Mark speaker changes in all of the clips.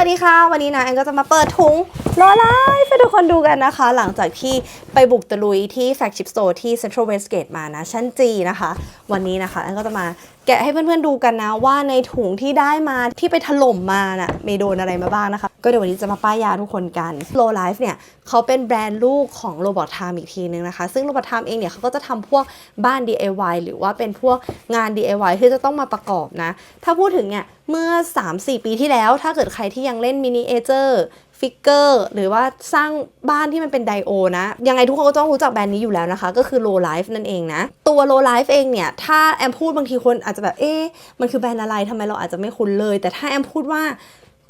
Speaker 1: วัสดีค่ะ วันนี้นะแอนก็จะมาเปิดถุง ล้อไลฟ์ให้ทุกคนดูกันนะคะ หลังจากที่ไปบุกตะลุยที่แฟ g ชิ p สโตรที่ Central Westgate มานะ ชั้นจีนะคะ วันนี้นะคะแอนก็จะมาแกะให้เพื่อนๆดูกันนะว่าในถุงที่ได้มาที่ไปถล่มมาน่ะมีโดนอะไรมาบ้างนะคะ ก็เดี๋ยววันนี้จะมาป้ายยาทุกคนกัน Low Life เนี่ยเขาเป็นแบรนด์ลูกของ Robot Time อีกทีนึงนะคะ ซึ่ง Robot Time เองเนี่ยเขาก็จะทำพวกบ้าน DIY หรือว่าเป็นพวกงาน DIY ที่จะต้องมาประกอบนะ ถ้าพูดถึงเนี่ยเมื่อ 3-4 ปีที่แล้ว ถ้าเกิดใครที่ยังเล่นมินิเอเจอร์ ฟิกเกอร์หรือว่าสร้างบ้านที่มันเป็นไดโอนะ ยังไงทุกคนก็ต้องรู้จักแบรนด์นี้อยู่แล้วนะคะ ก็คือ Low Life นั่นเองนะ ตัว Low Life เองเนี่ย ถ้าแอมพูดบางทีคนอาจจะแบบ เอ๊ะ มันคือแบรนด์อะไรทำไมเราอาจจะไม่คุ้นเลย แต่ถ้าแอมพูดว่า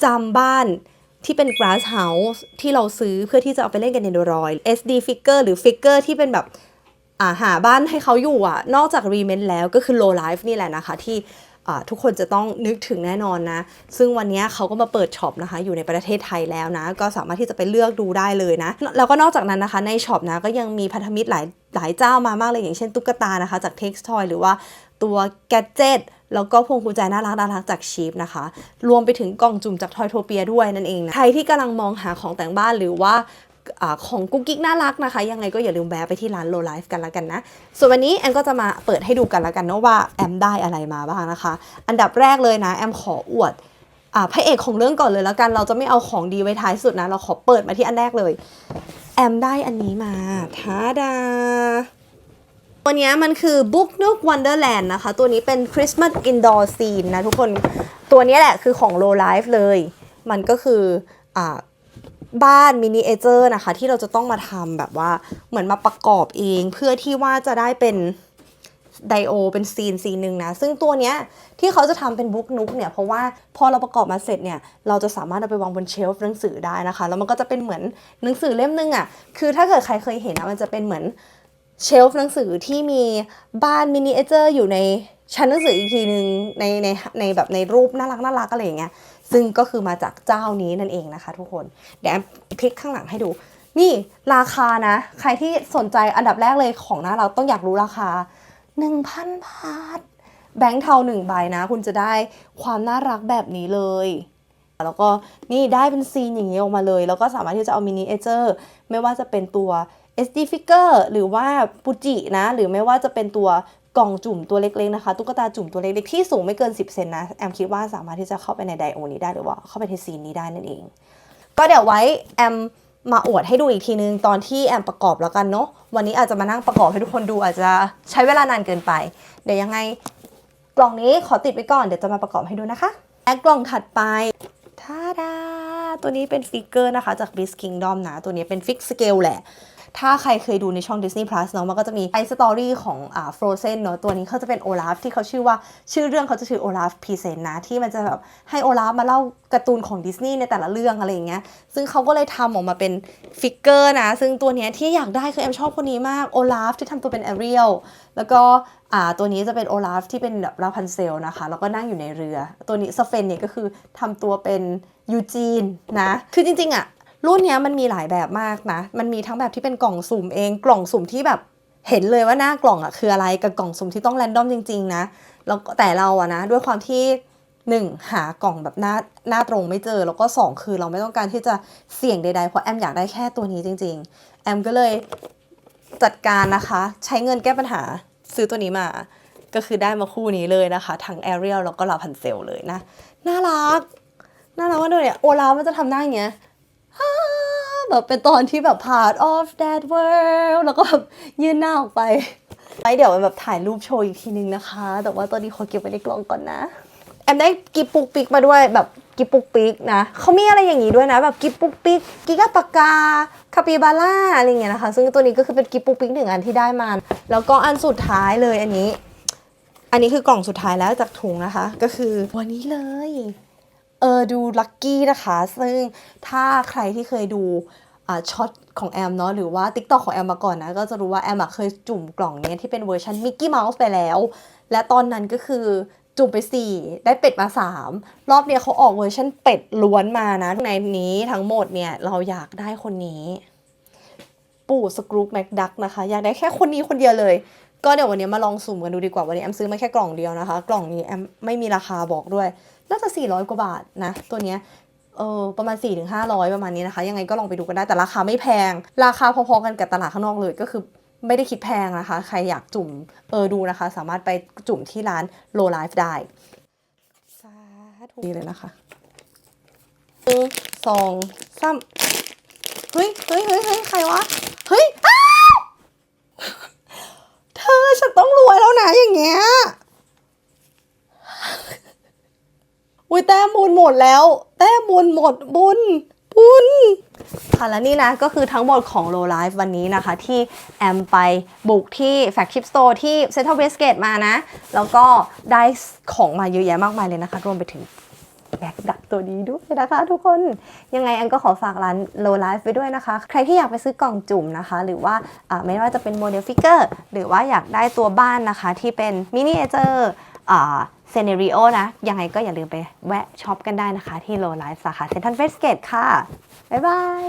Speaker 1: จำบ้านที่เป็น grass house ที่เราซื้อเพื่อที่จะเอาไปเล่นกันในโดรอย SD figure หรือ figure ที่เป็นแบบอ่าหาบ้านให้เขาอยู่อะ นอกจากรีเมนแล้วก็คือ low life นี่แหละนะคะ ที่ ทุกคนจะต้องนึกถึงแน่นอนนะ ซึ่งวันนี้เขาก็มาเปิดช็อปนะคะ อยู่ในประเทศไทยแล้วนะ ก็สามารถที่จะไปเลือกดูได้เลยนะ แล้วก็นอกจากนั้นนะคะ ในช็อปนะก็ยังมีพันธมิตรหลายหลายเจ้ามามากเลย อย่างเช่นตุ๊กตานะคะ จาก Tex Toy หรือว่าตัวแกดเจิตแล้วก็พวงกุญแจน่ารักน่ารักจากชีฟนะคะ รวมไปถึงกล่องจุ่มจากทอยโทเปียด้วยนั่นเองนะ ใครที่กำลังมองหาของแต่งบ้านหรือว่า ของกุ๊กกิ๊กน่ารักนะคะ ยังไงก็อย่าลืมแวะไปที่ร้าน Low Life กันละกันนะ ส่วนวันนี้แอมก็จะมาเปิดให้ดูกันละกันนะว่าแอมได้อะไรมาบ้างนะคะ อันดับแรกเลยนะ แอมขออวดอพระเอกของเรื่องก่อนเลยแล้วกัน เราจะไม่เอาของดีไว้ท้ายสุดนะ เราขอเปิดมาที่อันแรกเลย แอมได้อันนี้มาทาดาตัวนี้มันคือ Book Nook Wonderland นะคะ ตัวนี้เป็น Christmas Indoor Scene นะทุกคน ตัวนี้แหละคือของ Low Life เลย มันก็คืออ่า บ้านมินิเอเจอร์นะคะ ที่เราจะต้องมาทำแบบว่าเหมือนมาประกอบเอง เพื่อที่ว่าจะได้เป็นไดโอเป็นซีนซีนหนึ่งนะ ซึ่งตัวเนี้ยที่เขาจะทำเป็นบุ๊กนุกเนี่ย เพราะว่าพอเราประกอบมาเสร็จเนี่ย เราจะสามารถเอาไปวางบนเชลฟ์หนังสือได้นะคะ แล้วมันก็จะเป็นเหมือนหนังสือเล่มนึงอะ่ะ คือถ้าเกิดใครเคยเห็นนะมันจะเป็นเหมือนเชลฟ์หนังสือที่มีบ้านมินิเอเจอร์อยู่ในชั้นหนังสืออีกทีหนึ่งในในในแบบในรูปน่ารักน่ารักอะไรอย่างเงี้ย ซึ่งก็คือมาจากเจ้านี้นั่นเองนะคะ ทุกคนเดี๋ยวแอมพลิกข้างหลังให้ดู นี่ราคานะ ใครที่สนใจอันดับแรกเลยของหน้าเราต้องอยากรู้ราคา 1,000 บาท แบงค์เทาหนึ่งใบนะ คุณจะได้ความน่ารักแบบนี้เลยแล้วก็นี่ได้เป็นซีนอย่างนี้ออกมาเลย แล้วก็สามารถที่จะเอามินิเอเจอร์ไม่ว่าจะเป็นตัว SD figure หรือว่าปุจินะ หรือไม่ว่าจะเป็นตัว กล่องจุ่มตัวเล็กๆนะคะตุ๊กตาจุ่มตัวเล็กๆที่สูงไม่เกิน 10เซนนะแอมคิดว่าสามารถที่จะเข้าไปในไดโอนี้ได้หรือว่าเข้าไปในซีนนี้ได้นั่นเอง ก็เดี๋ยวไว้แอมมาอวดให้ดูอีกทีนึง ตอนที่แอมประกอบแล้วกันเนาะวันนี้อาจจะมานั่งประกอบให้ทุกคนดูอาจจะใช้เวลานานเกินไป เดี๋ยวยังไงกล่องนี้ขอติดไว้ก่อนเดี๋ยวจะมาประกอบให้ดูนะคะแอดกล่องถัดไปท่าดา ตัวนี้เป็นฟิกเกอร์นะคะจาก b i s Kingdom นะ ตัวนี้เป็นฟิกสเกลแหละ ถ้าใครเคยดูในช่อง Disney Plus เนาะมันก็จะมีไอสตอรี่ของอ่า Frozen เนาะตัวนี้เขาจะเป็นโอลาฟที่เขาชื่อว่าชื่อเรื่องเขาจะชื่อโอลาฟพรีเซนนะ ที่มันจะแบบให้โอลาฟมาเล่าการ์ตูนของดิสนีย์ในแต่ละเรื่องอะไรอย่างเงี้ยซึ่งเขาก็เลยทำออกมาเป็นฟิกเกอร์นะ ซึ่งตัวเนี้ยที่อยากได้คือแอมชอบคนนี้มากโอลาฟที่ทำตัวเป็นแอเรียลแล้วก็ อ่าตัวนี้จะเป็นโอลาฟที่เป็นแบบราพันเซลนะคะ แล้วก็นั่งอยู่ในเรือ ตัวนี้สเฟนเนี่ยก็คือทำตัวเป็นยูจีนนะ คือจริงๆอะรุ่นเนี้ยมันมีหลายแบบมากนะ มันมีทั้งแบบที่เป็นกล่องสุ่มเอง กล่องสุ่มที่แบบเห็นเลยว่าหน้ากล่องอะคืออะไร กับกล่องสุ่มที่ต้องแรนดอมจริง ๆ นะแล้วแต่เราอะนะด้วยความที่หนึ่งหากล่องแบบหน้าหน้าตรงไม่เจอ แล้วก็สองคือเราไม่ต้องการที่จะเสี่ยงใดๆ เพราะแอมอยากได้แค่ตัวนี้จริง ๆ แอมก็เลยจัดการนะคะ ใช้เงินแก้ปัญหา ซื้อตัวนี้มาก็คือได้มาคู่นี้เลยนะคะ ทั้ง Ariel แล้วก็ลาพันเซลเลยนะ น่ารัก น่ารักมากเลยเนี่ย โอลามันจะทำหน้าอย่างเงี้ยแบบเป็นตอนที่แบบ part of that world แล้วก็แบบยื่นหน้าออกไปไว้เดี๋ยวแบบถ่ายรูปโชว์อีกทีนึงนะคะ แต่ว่าตอนนี้ขอเก็บไว้ในกล่องก่อนนะ อมได้กิบปุกปิกมาด้วยแบบกิบปุกปิกนะเขามีอะไรอย่างนี้ด้วยนะ แบบกิบปุกปิกกิกาปากาคาปิบาร่าอะไรเงี้ยนะคะ ซึ่งตัวนี้ก็คือเป็นกิบปุกปิกหนึ่งอันที่ได้มา แล้วก็อันสุดท้ายเลยอันนี้ อันนี้คือกล่องสุดท้ายแล้วจากถุงนะคะ ก็คือวันนี้เลยเออดูลัคกี้นะคะ ซึ่งถ้าใครที่เคยดูอ่าช็อตของแอมเนาะหรือว่า t ิ k t o k ของแอมมาก่อนนะ ก็จะรู้ว่าแอมอะเคยจุ่มกล่องเนี้ยที่เป็นเวอร์ชันมิกกี้เมาส์ไปแล้ว และตอนนั้นก็คือ จุ่มไป 4 ได้เป็ดมา 3 รอบเนี้ยเขาออกเวอร์ชันเป็ดล้วนมานะ ในนี้ทั้งหมดเนี่ยเราอยากได้คนนี้ ปู่สกรูปแม็กดักนะคะ อยากได้แค่คนนี้คนเดียวเลย ก็เดี๋ยววันนี้มาลองสุ่มกันดูดีกว่าวันนี้แอมซื้อมาแค่กล่องเดียวนะคะ กล่องนี้แอมไม่มีราคาบอกด้วย น่าจะ 400 กว่าบาทนะ ตัวเนี้ยเออประมาณ 4-500 ประมาณนี้นะคะ ยังไงก็ลองไปดูกันได้แต่ราคาไม่แพง ราคาพอๆกันกับตลาดข้างนอกเลยก็คือ ไม่ได้คิดแพงนะคะ ใครอยากจุ่มเออดูนะคะ สามารถไปจุ่มที่ร้าน Low Life ได้สาธุดีเลยนะคะหนึ่งสองสามเฮ้ยเฮ้ยเฮ้ยเฮ้ยใครวะ เฮ้ยอ้าวเธอฉันต้องรวยแล้วนะอย่างเงี้ยอุ้ยแต้มบุญหมดแล้ว แต้มบุญหมดบุญ บุญค่ะและนี่นะก็คือทั้งหมดของ Low Life วันนี้นะคะ ที่แอมไปบุกที่ Flagship Store ที่ Central Westgate มานะ แล้วก็ได้ของมาเยอะแยะมากมายเลยนะคะ รวมไปถึงแบ็คดักตัวนี้ด้วยนะคะทุกคนยังไงแอมก็ขอฝากร้าน Low Life ไปด้วยนะคะ ใครที่อยากไปซื้อกล่องจุ่มนะคะ หรือว่าไม่ว่าจะเป็นโมเดลฟิกเกอร์หรือว่าอยากได้ตัวบ้านนะคะ ที่เป็นมินิเอเจอร์ เซเนริโอนะ ยังไงก็อย่าลืมไปแวะช็อปกันได้นะคะ ที่โลไลฟ์สาขาเซ็นทรัลเวสเกตค่ะ บ๊ายบาย